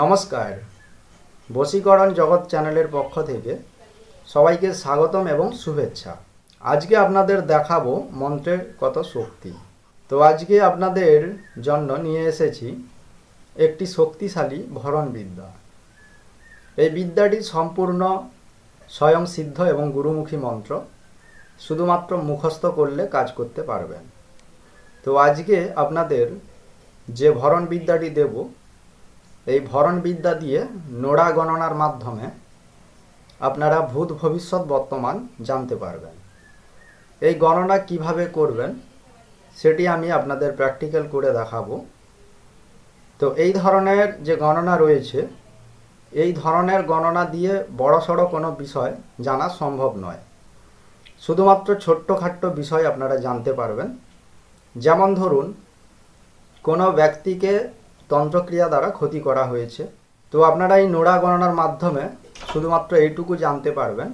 নমস্কার। বশীকরণ জগৎ চ্যানেলের পক্ষ থেকে সবাইকে স্বাগতম এবং শুভেচ্ছা। আজকে আপনাদের দেখাবো মন্ত্রের কত শক্তি। তো আজকে আপনাদের জন্য নিয়ে এসেছি একটি শক্তিশালী ভরণ বিদ্যা এই বিদ্যাটি সম্পূর্ণ স্বয়ং সিদ্ধ এবং গুরুমুখী মন্ত্র, শুধুমাত্র মুখস্থ করলে কাজ করতে পারবেন। তো আজকে আপনাদের যে ভরণ বিদ্যাটি দেব এই ভরণ বিদ্যা দিয়ে নোড়া গণনার মাধ্যমে আপনারা ভূত ভবিষ্যৎ বর্তমান জানতে পারবেন। এই গণনা কীভাবে করবেন সেটি আমি আপনাদের প্র্যাকটিক্যাল করে দেখাবো। তো এই ধরনের যে গণনা রয়েছে, এই ধরনের গণনা দিয়ে বড়সড় কোনো বিষয় জানা সম্ভব নয়। শুধুমাত্র ছোট্টখাট্ট বিষয় আপনারা জানতে পারবেন। যেমন ধরুন, কোনো ব্যক্তিকে তন্ত্রক্রিয়া দ্বারা ক্ষতি করা হয়েছে। তো আপনারা এই নোড়া গণনার মাধ্যমে শুধুমাত্র এইটুকু জানতে পারবেন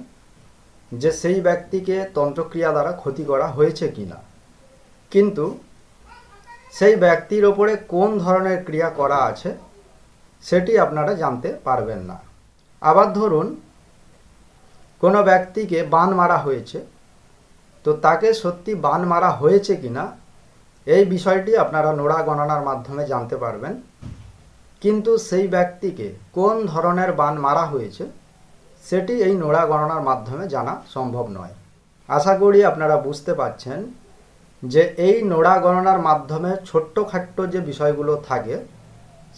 যে সেই ব্যক্তিকে তন্ত্রক্রিয়া দ্বারা ক্ষতি করা হয়েছে কি না কিন্তু সেই ব্যক্তির ওপরে কোন ধরনের ক্রিয়া করা আছে, সেটি আপনারা জানতে পারবেন না। আবার ধরুন, কোনো ব্যক্তিকে বান মারা হয়েছে, তো তাকে সত্যি বান মারা হয়েছে কিনা এই বিষয়টি আপনারা নোড়া গণনার মাধ্যমে জানতে পারবেন। কিন্তু সেই ব্যক্তিকে কোন ধরনের বান মারা হয়েছে, সেটি এই নোড়া গণনার মাধ্যমে জানা সম্ভব নয়। আশা করি আপনারা বুঝতে পারছেন যে এই নোড়া গণনার মাধ্যমে ছোট্টখাট্ট যে বিষয়গুলো থাকে,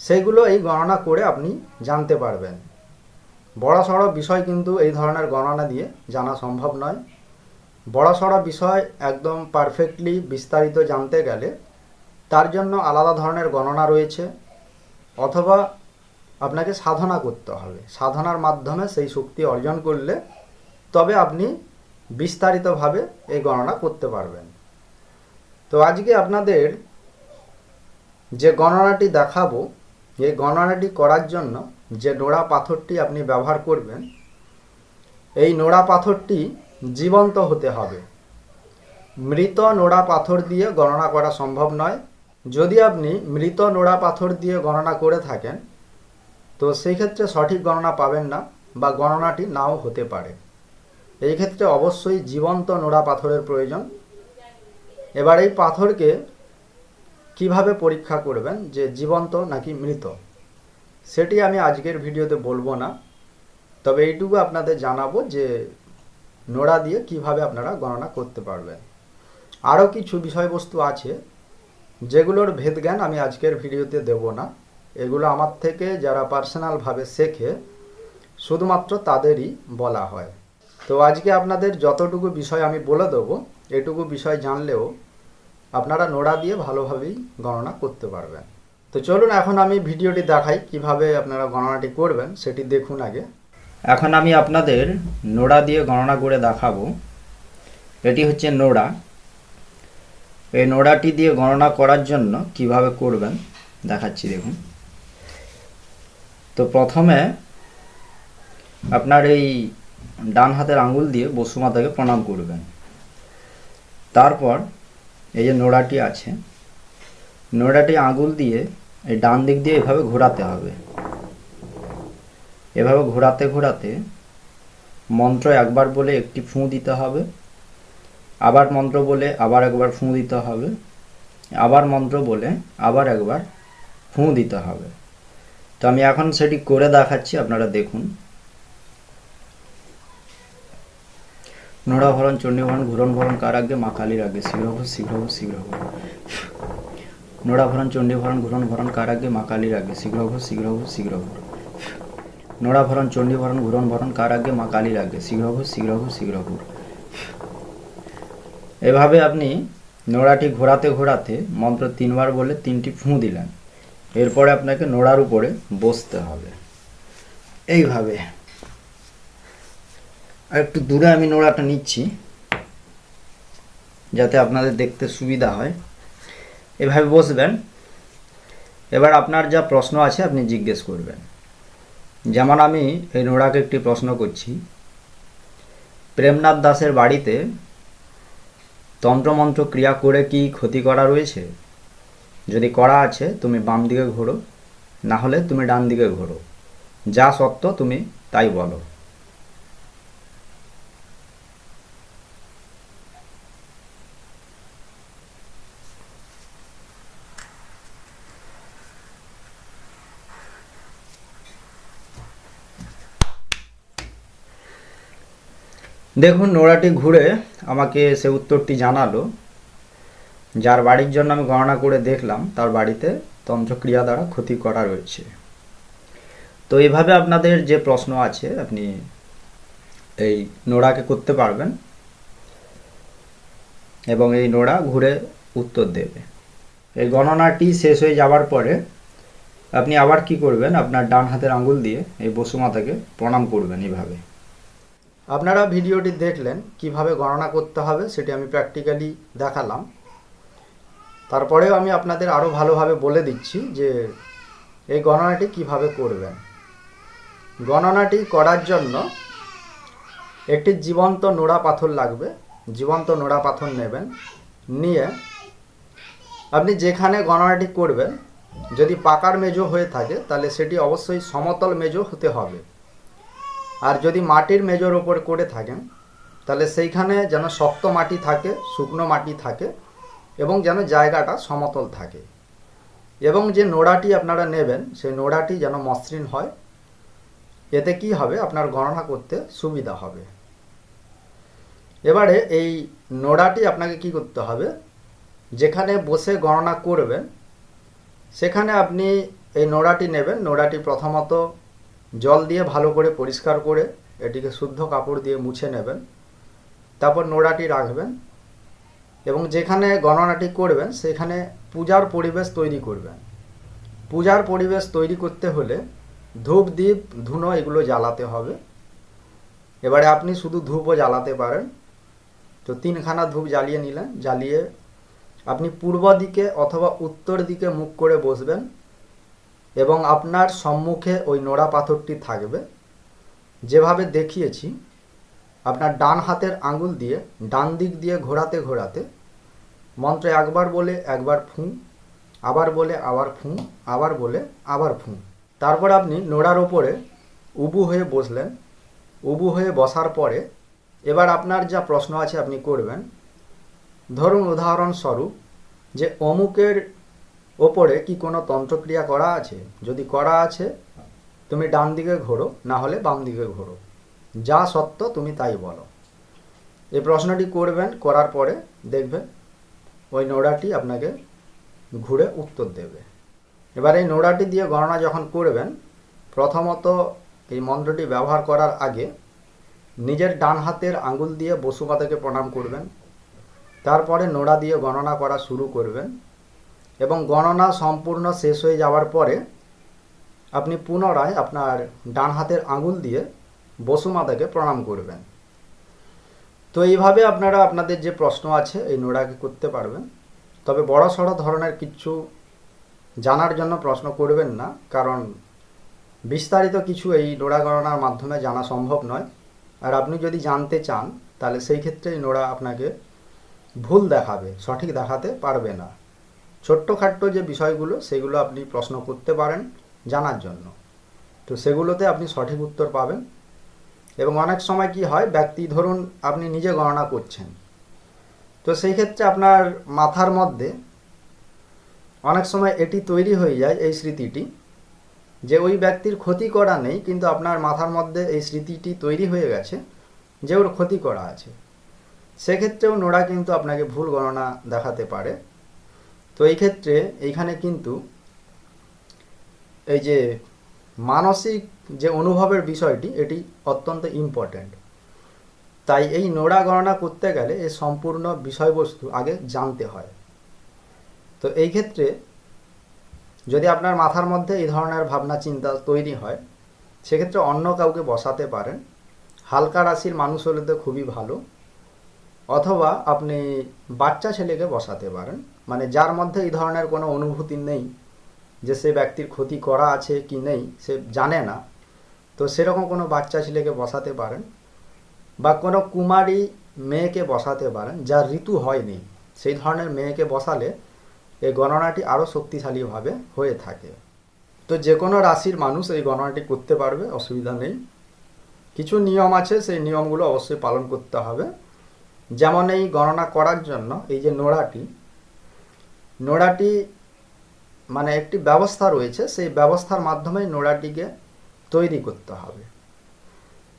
সেগুলো এই গণনা করে আপনি জানতে পারবেন। বড় সড়ো বিষয় কিন্তু এই ধরনের গণনা দিয়ে জানা সম্ভব নয়। বড় সড়ো বিষয় একদম পারফেক্টলি বিস্তারিত জানতে গেলে তার জন্য আলাদা ধরনের গণনা রয়েছে, অথবা আপনাকে সাধনা করতে হবে। সাধনার মাধ্যমে সেই শক্তি অর্জন করলে তবে আপনি বিস্তারিতভাবে এই গণনা করতে পারবেন। তো আজকে আপনাদের যে গণনাটি দেখাবো, এই গণনাটি করার জন্য যে নোড়া পাথরটি আপনি ব্যবহার করবেন, এই নোড়া পাথরটি জীবন্ত হতে হবে। মৃত নোড়া পাথর দিয়ে গণনা করা সম্ভব নয়। যদি আপনি মৃত নোড়া পাথর দিয়ে গণনা করে থাকেন, তো সেই ক্ষেত্রে সঠিক গণনা পাবেন না বা গণনাটি নাও হতে পারে। এই ক্ষেত্রে অবশ্যই জীবন্ত নোড়া পাথরের প্রয়োজন। এবার এই পাথরকে কীভাবে পরীক্ষা করবেন যে জীবন্ত নাকি মৃত? সেটি আমি আজকের ভিডিওতে বলব না। তবে এইটুকু আপনাদের জানাব যে নোড়া দিয়ে কীভাবে আপনারা গণনা করতে পারবেন। আরও কিছু বিষয়বস্তু আছে, যেগুলোর ভেদ জ্ঞান আমি আজকের ভিডিওতে দেব না। এগুলো আমার থেকে যারা পার্সোনালভাবে শেখে, শুধুমাত্র তাদেরই বলা হয়। তো আজকে আপনাদের যতটুকু বিষয় আমি বলে দেবো, এটুকু বিষয় জানলেও আপনারা নোড়া দিয়ে ভালোভাবেই গণনা করতে পারবেন। তো চলুন এখন আমি ভিডিওটি দেখাই কীভাবে আপনারা গণনাটি করবেন, সেটি দেখুন আগে। এখন আমি আপনাদের নোড়া দিয়ে গণনা করে দেখাবো। এটি হচ্ছে নোড়া। এই নোড়াটি দিয়ে গণনা করার জন্য কীভাবে করবেন দেখাচ্ছি, দেখুন। তো প্রথমে আপনার এই ডান হাতের আঙ্গুল দিয়ে বসুমাতাকে প্রণাম করবেন। তারপর এই যে নোড়াটি আছে, নোড়াটি আঙুল দিয়ে এই ডান দিক দিয়ে এভাবে ঘোরাতে হবে। এভাবে ঘোরাতে ঘোরাতে মন্ত্র একবার বলে একটি ফুঁ দিতে হবে, আবার মন্ত্র বলে আবার একবার ফুঁ দিতে হবে, আবার মন্ত্র বলে আবার একবার ফুঁ দিতে হবে। তো আমি এখন সেটি করে দেখাচ্ছি, আপনারা দেখুন। নোড়া ভরণ চণ্ডী ভরণ কার আগে মা কালীর আগে শীঘ্র শীঘ্র শীঘ্র হোক নোড়া ভরণ চণ্ডী ভরণ কার আগে মা কালীর আগে শীঘ্র শীঘ্র শীঘ্র হোক নোড়া ভরণ চণ্ডী ভরণ ঘুরন ভরণ কার আগে মা কালীর আগে শীঘ্র হোক শীঘ্র হোক শীঘ্র হোক এভাবে আপনি নোড়াটি ঘোরাতে ঘোরাতে মন্ত্র তিনবার বলে তিনটি ফুঁ দিলেন। এরপরে আপনাকে নোড়ার উপরে বসতে হবে। এইভাবে। আর একটু দূরে আমি নোড়াটা নিচ্ছি, যাতে আপনাদের দেখতে সুবিধা হয়। এভাবে বসবেন। এবার আপনার যা প্রশ্ন আছে আপনি জিজ্ঞেস করবেন। যেমন আমি এই নোড়াকে একটি প্রশ্ন করছি। প্রেমনাথ দাসের বাড়িতে তন্ত্রমন্ত্র ক্রিয়া করে কি ক্ষতি করা রয়েছে? যদি করা আছে, তুমি বাম দিকে ঘোরো, না হলে তুমি ডান দিকে ঘোরো। যা সত্য তুমি তাই বলো। দেখুন নোড়াটি ঘুরে আমাকে সে উত্তরটি জানালো। যার বাড়ির জন্য আমি গণনা করে দেখলাম, তার বাড়িতে তন্ত্রক্রিয়া দ্বারা ক্ষতি করা রয়েছে। তো এইভাবে আপনাদের যে প্রশ্ন আছে, আপনি এই নোড়াকে করতে পারবেন এবং এই নোড়া ঘুরে উত্তর দেবে। এই গণনাটি শেষ হয়ে যাওয়ার পরে আপনি আবার কি করবেন? আপনার ডান হাতের আঙ্গুল দিয়ে এই বসুমাতাকে প্রণাম করবেন এইভাবে আপনারা ভিডিওটি দেখলেন, কীভাবে গণনা করতে হবে সেটি আমি প্র্যাকটিক্যালি দেখালাম। তারপরেও আমি আপনাদের আরও ভালোভাবে বলে দিচ্ছি যে, এই গণনাটি কীভাবে করবেন। গণনাটি করার জন্য একটি জীবন্ত নোড়া পাথর লাগবে। জীবন্ত নোড়া পাথর নেবেন। নিয়ে আপনি যেখানে গণনাটি করবেন, যদি পাকার মেজো হয়ে থাকে, তাহলে সেটি অবশ্যই সমতল মেজো হতে হবে। আর যদি মাটির মেজোর ওপর করে থাকেন, তাহলে সেইখানে যেন শক্ত মাটি থাকে, শুকনো মাটি থাকে এবং যেন জায়গাটা সমতল থাকে। এবং যে নোড়াটি আপনারা নেবেন, সেই নোড়াটি যেন মসৃণ হয়। এতে কি হবে? আপনার গণনা করতে সুবিধা হবে। এবারে এই নোড়াটি আপনাকে কি করতে হবে? যেখানে বসে গণনা করবেন, সেখানে আপনি এই নোড়াটি নেবেন। নোড়াটি প্রথমত জল দিয়ে ভালো করে পরিষ্কার করে এটিকে শুদ্ধ কাপড় দিয়ে মুছে নেবেন। তারপর নোড়াটি রাখবেন এবং যেখানে গণনাটি করবেন, সেখানে পূজার পরিবেশ তৈরি করবেন। পূজার পরিবেশ তৈরি করতে হলে ধূপ দ্বীপ ধুনো এগুলো জ্বালাতে হবে। এবারে আপনি শুধু ধূপও জ্বালাতে পারেন। তো তিনখানা ধূপ জ্বালিয়ে নিলেন, জ্বালিয়ে আপনি পূর্ব দিকে অথবা উত্তর দিকে মুখ করে বসবেন। এবং আপনার সম্মুখে ওই নোড়া পাথরটি থাকবে। যেভাবে দেখিয়েছি, আপনার ডান হাতের আঙুল দিয়ে, ডান দিক দিয়ে ঘোরাতে ঘোরাতে, মন্ত্র একবার বলে একবার ফুঁ, আবার বলে আবার ফুঁ, আবার বলে আবার ফুঁ। তারপর আপনি নোড়ার ওপরে উবু হয়ে বসলেন। উবু হয়ে বসার পরে এবার আপনার যা প্রশ্ন আছে আপনি করবেন। ধরুন উদাহরণস্বরূপ যে অমুকের ওপরে কি কোনো তন্ত্রক্রিয়া করা আছে? যদি করা আছে, তুমি ডান দিকে ঘোরো, না হলে বাম দিকে ঘোরো। যা সত্য, তুমি তাই বলো। এই প্রশ্নটি করবেন, করার পরে দেখবেন ওই নোড়াটি আপনাকে ঘুরে উত্তর দেবে। এবার এই নোড়াটি দিয়ে গণনা যখন করবেন, প্রথমত এই মন্ত্রটি ব্যবহার করার আগে নিজের ডান হাতের আঙ্গুল দিয়ে বসুমাতাকে প্রণাম করবেন। তারপরে নোড়া দিয়ে গণনা করা শুরু করবেন। এবং গণনা সম্পূর্ণ শেষ হয়ে যাওয়ার পরে আপনি পুনরায় আপনার ডান হাতের আঙুল দিয়ে বসুমাতাকে প্রণাম করবেন। তো এইভাবে আপনারা আপনাদের যে প্রশ্ন আছে, এই নোড়াকে করতে পারবেন। তবে বড় সড়ো ধরনের কিছু জানার জন্য প্রশ্ন করবেন না, কারণ বিস্তারিত কিছু এই নোড়া গণনার মাধ্যমে জানা সম্ভব নয়। আর আপনি যদি জানতে চান, তাহলে সেই ক্ষেত্রে এই নোড়া আপনাকে ভুল দেখাবে, সঠিক দেখাতে পারবে না। ছোট্টখাট্ট যে বিষয়গুলো, সেগুলো আপনি প্রশ্ন করতে পারেন জানার জন্য। তো সেগুলোতে আপনি সঠিক উত্তর পাবেন। এবং অনেক সময় কি হয়, ব্যক্তি ধরুন আপনি নিজে গণনা করছেন। তো সেই ক্ষেত্রে আপনার মাথার মধ্যে অনেক সময় এটি তৈরি হয়ে যায়, এই স্মৃতিটি, যে ওই ব্যক্তির ক্ষতি করা নেই, কিন্তু আপনার মাথার মধ্যে এই স্মৃতিটি তৈরি হয়ে গেছে, যে ওর ক্ষতি করা আছে। সেক্ষেত্রেও নোড়া কিন্তু আপনাকে ভুল গণনা দেখাতে পারে। তো এই ক্ষেত্রে এইখানে কিন্তু এই যে মানসিক যে অনুভবের বিষয়টি, এটি অত্যন্ত ইম্পর্ট্যান্ট তাই এই নোড়া গণনা করতে গেলে এই সম্পূর্ণ বিষয়বস্তু আগে জানতে হয়। তো এই ক্ষেত্রে যদি আপনার মাথার মধ্যে এই ধরনের ভাবনা চিন্তা তৈরি হয়, সেক্ষেত্রে অন্য কাউকে বসাতে পারেন। হালকা রাশির মানুষ হলে তো খুবই ভালো। অথবা আপনি বাচ্চা ছেলেকে বসাতে পারেন। মানে যার মধ্যে এই ধরনের কোনো অনুভূতি নেই যে সে ব্যক্তির ক্ষতি করা আছে কি নেই, সে জানে না। তো সেরকম কোনো বাচ্চা ছেলেকে বসাতে পারেন বা কোনো কুমারী মেয়েকে বসাতে পারেন, যার ঋতু হয়নি। সেই ধরনের মেয়েকে বসালে এই গণনাটি আরও শক্তিশালীভাবে হয়ে থাকে। তো যে কোনো রাশির মানুষ এই গণনাটি করতে পারবে, অসুবিধা নেই। কিছু নিয়ম আছে, সেই নিয়মগুলো অবশ্যই পালন করতে হবে। যেমন এই গণনা করার জন্য, এই যে নোড়াটি নোড়াটি মানে একটি ব্যবস্থা রয়েছে, সেই ব্যবস্থার মাধ্যমে নোড়াটিকে তৈরি করতে হবে।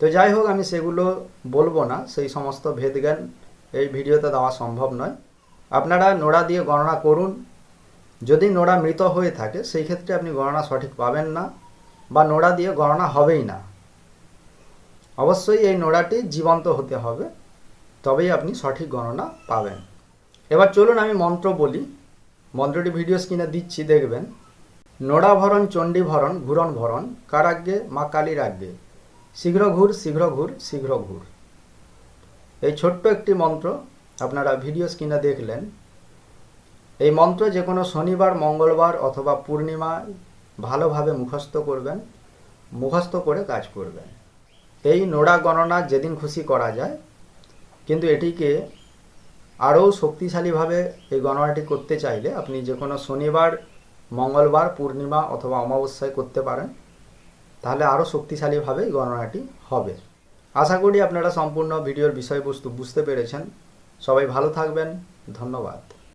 তো যাই হোক, আমি সেগুলো বলব না, সেই সমস্ত ভেদজ্ঞান এই ভিডিওতে দেওয়া সম্ভব নয়। আপনারা নোড়া দিয়ে গণনা করুন। যদি নোড়া মৃত হয়ে থাকে, সেই ক্ষেত্রে আপনি গণনা সঠিক পাবেন না বা নোড়া দিয়ে গণনা হবেই না। অবশ্যই এই নোড়াটি জীবন্ত হতে হবে। তবেই আপনি সঠিক গণনা পাবেন। এবার চলুন আমি মন্ত্র বলি। মন্ত্রটি ভিডিও স্ক্রিনে দিচ্ছি, দেখবেন। নোড়া ভরণ, চণ্ডী ভরণ কারাগ্যে মা কালীর আজ্ঞে। শীঘ্র ঘুর শীঘ্র ঘুর শীঘ্র ঘুর। এই ছোট্ট একটি মন্ত্র আপনারা ভিডিও স্ক্রিনে দেখলেন। এই মন্ত্র যে কোনো শনিবার, মঙ্গলবার অথবা পূর্ণিমায় ভালোভাবে মুখস্থ করবেন, মুখস্থ করে কাজ করবেন। এই নোড়া গণনা যেদিন খুশি করা যায় কিন্তু এটিকে আরও শক্তিশালীভাবে এই গণনাটি করতে চাইলে আপনি যে কোনো শনিবার, মঙ্গলবার, পূর্ণিমা অথবা অমাবস্যায় করতে পারেন, তাহলে আরও শক্তিশালীভাবে এই গণনাটি হবে। আশা করি আপনারা সম্পূর্ণ ভিডিওর বিষয়বস্তু বুঝতে পেরেছেন। সবাই ভালো থাকবেন। ধন্যবাদ।